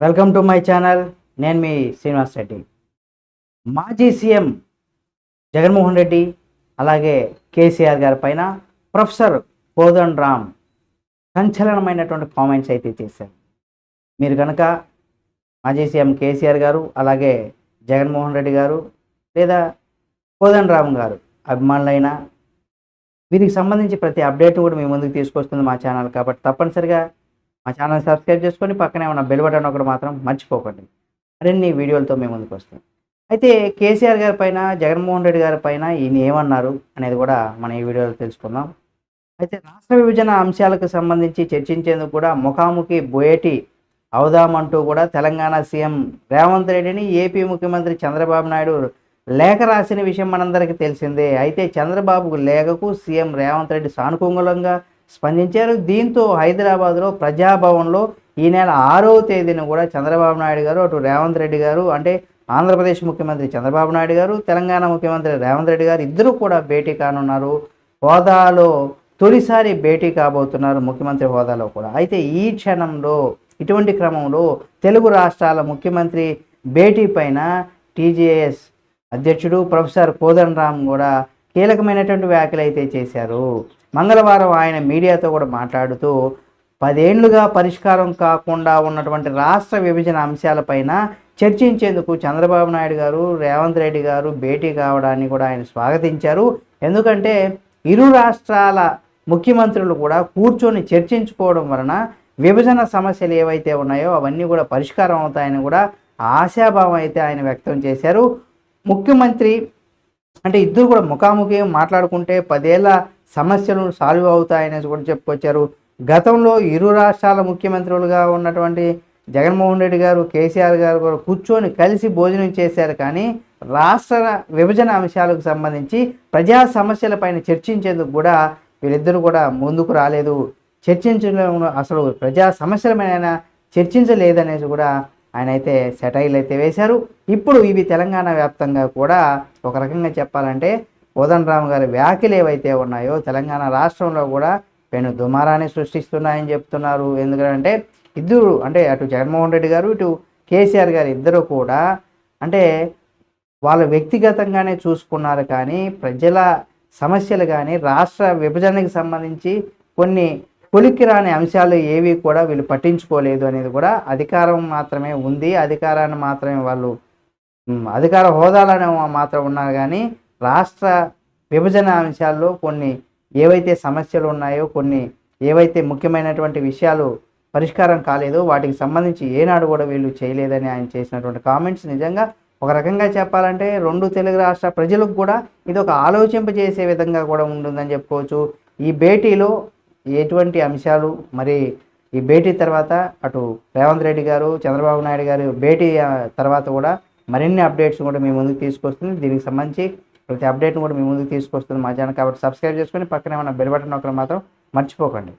Welcome to my channel. నేను మీ శ్రీనివాస్ రెడ్డి. మాజీ CM Jaganmohan Reddy అలాగే కేసీఆర్ గారి పైన ప్రొఫెసర్ కోదన్ రామ్ సంచలనమైనటువంటి కామెంట్స్ అయితే చేశారు. మీరు కనుక మాజీ సీఎం కేసీఆర్ గారు అలాగే జగన్మోహన్ రెడ్డి గారు లేదా కోదన్ రామ్ గారు అభిమానులైనా వీరికి సంబంధించి ప్రతి అప్డేట్ కూడా మీ ముందుకు తీసుకొస్తుంది మా ఛానల్ కాబట్టి తప్పనిసరిగా మా ఛానల్ సబ్స్క్రైబ్ చేసుకొని పక్కనే ఉన్న బెల్ బటన్ ఒకటి మాత్రం మర్చిపోకండి. మరిన్ని వీడియోలతో మేము ముందుకు వస్తాం. అయితే కేసీఆర్ గారి పైన జగన్మోహన్ రెడ్డి గారి పైన ఈయన ఏమన్నారు అనేది కూడా మనం ఈ వీడియోలో తెలుసుకుందాం. అయితే రాష్ట్ర విభజన అంశాలకు సంబంధించి చర్చించేందుకు కూడా ముఖాముఖి బోయేటి అవుదామంటూ కూడా తెలంగాణ సీఎం రేవంత్ రెడ్డిని ఏపీ ముఖ్యమంత్రి చంద్రబాబు నాయుడు లేఖ రాసిన విషయం మనందరికీ తెలిసిందే. అయితే చంద్రబాబుకు లేఖకు సీఎం రేవంత్ రెడ్డి సానుకూలంగా స్పందించారు. దీంతో హైదరాబాద్లో ప్రజాభవన్లో ఈ నెల ఆరవ తేదీన కూడా చంద్రబాబు నాయుడు గారు అటు రేవంత్ రెడ్డి గారు అంటే ఆంధ్రప్రదేశ్ ముఖ్యమంత్రి చంద్రబాబు నాయుడు గారు తెలంగాణ ముఖ్యమంత్రి రేవంత్ రెడ్డి గారు ఇద్దరు కూడా భేటీ కానున్నారు. హోదాలో తొలిసారి భేటీ కాబోతున్నారు ముఖ్యమంత్రి హోదాలో కూడా. అయితే ఈ క్షణంలో ఇటువంటి క్రమంలో తెలుగు రాష్ట్రాల ముఖ్యమంత్రి భేటీ పైన టీజేఎస్ అధ్యక్షుడు ప్రొఫెసర్ కోదండరామ్ కూడా కీలకమైనటువంటి వ్యాఖ్యలు అయితే చేశారు. మంగళవారం ఆయన మీడియాతో కూడా మాట్లాడుతూ పదేళ్ళుగా పరిష్కారం కాకుండా ఉన్నటువంటి రాష్ట్ర విభజన అంశాలపైన చర్చించేందుకు చంద్రబాబు నాయుడు గారు రేవంత్ రెడ్డి గారు భేటీ కావడాన్ని కూడా ఆయన స్వాగతించారు. ఎందుకంటే ఇరు రాష్ట్రాల ముఖ్యమంత్రులు కూడా కూర్చొని చర్చించుకోవడం వలన విభజన సమస్యలు ఏవైతే ఉన్నాయో అవన్నీ కూడా పరిష్కారం అవుతాయని కూడా ఆశాభావం అయితే ఆయన వ్యక్తం చేశారు. ముఖ్యమంత్రి అంటే ఇద్దరు కూడా ముఖాముఖి మాట్లాడుకుంటే పదేళ్ళ సమస్యలు సాల్వ్ అవుతాయనేసి కూడా చెప్పుకొచ్చారు. గతంలో ఇరు రాష్ట్రాల ముఖ్యమంత్రులుగా ఉన్నటువంటి జగన్మోహన్ రెడ్డి గారు కేసీఆర్ గారు కూడా కూర్చొని కలిసి భోజనం చేశారు. కానీ రాష్ట్ర విభజన అంశాలకు సంబంధించి ప్రజా సమస్యలపైన చర్చించేందుకు కూడా వీళ్ళిద్దరూ కూడా ముందుకు రాలేదు. చర్చించడం అసలు ప్రజా సమస్యలమైన చర్చించలేదనేసి కూడా ఆయన అయితే సెటైల్ అయితే వేశారు. ఇప్పుడు ఇవి తెలంగాణ వ్యాప్తంగా కూడా ఒక రకంగా చెప్పాలంటే కోదండరామ్ గారి వ్యాఖ్యలు ఏవైతే ఉన్నాయో తెలంగాణ రాష్ట్రంలో కూడా పెను దుమారాన్ని సృష్టిస్తున్నాయని చెప్తున్నారు. ఎందుకంటే ఇద్దరు అంటే అటు జగన్మోహన్ రెడ్డి గారు ఇటు కేసీఆర్ గారు ఇద్దరు కూడా అంటే వాళ్ళ వ్యక్తిగతంగానే చూసుకున్నారు కానీ ప్రజల సమస్యలు కానీ రాష్ట్ర విభజనకి సంబంధించి కొన్ని కొలిక్కి రాని అంశాలు ఏవి కూడా వీళ్ళు పట్టించుకోలేదు అనేది కూడా అధికారం మాత్రమే ఉంది. అధికారాన్ని మాత్రమే వాళ్ళు అధికార హోదాలోనే మాత్రం ఉన్నారు కానీ రాష్ట్ర విభజన అంశాల్లో కొన్ని ఏవైతే సమస్యలు ఉన్నాయో కొన్ని ఏవైతే ముఖ్యమైనటువంటి విషయాలు పరిష్కారం కాలేదో వాటికి సంబంధించి ఏనాడు కూడా వీళ్ళు చేయలేదని ఆయన చేసినటువంటి కామెంట్స్ నిజంగా ఒక రకంగా చెప్పాలంటే రెండు తెలుగు రాష్ట్ర ప్రజలకు కూడా ఇది ఒక ఆలోచింపజేసే విధంగా కూడా ఉంటుందని చెప్పుకోవచ్చు. ఈ భేటీలో ఎటువంటి అంశాలు మరి ఈ భేటీ తర్వాత అటు రేవంత్ రెడ్డి గారు చంద్రబాబు నాయుడు గారు భేటీ తర్వాత కూడా మరిన్ని అప్డేట్స్ కూడా మీ ముందుకు తీసుకొస్తుంది దీనికి సంబంధించి ప్రతి అప్డేట్ను కూడా మీ ముందుకు తీసుకొస్తుంది మా ఛానల్. కాబట్టి సబ్స్క్రైబ్ చేసుకొని పక్కనే ఉన్న బెల్ బటన్ ఒకటి మాత్రం మర్చిపోకండి.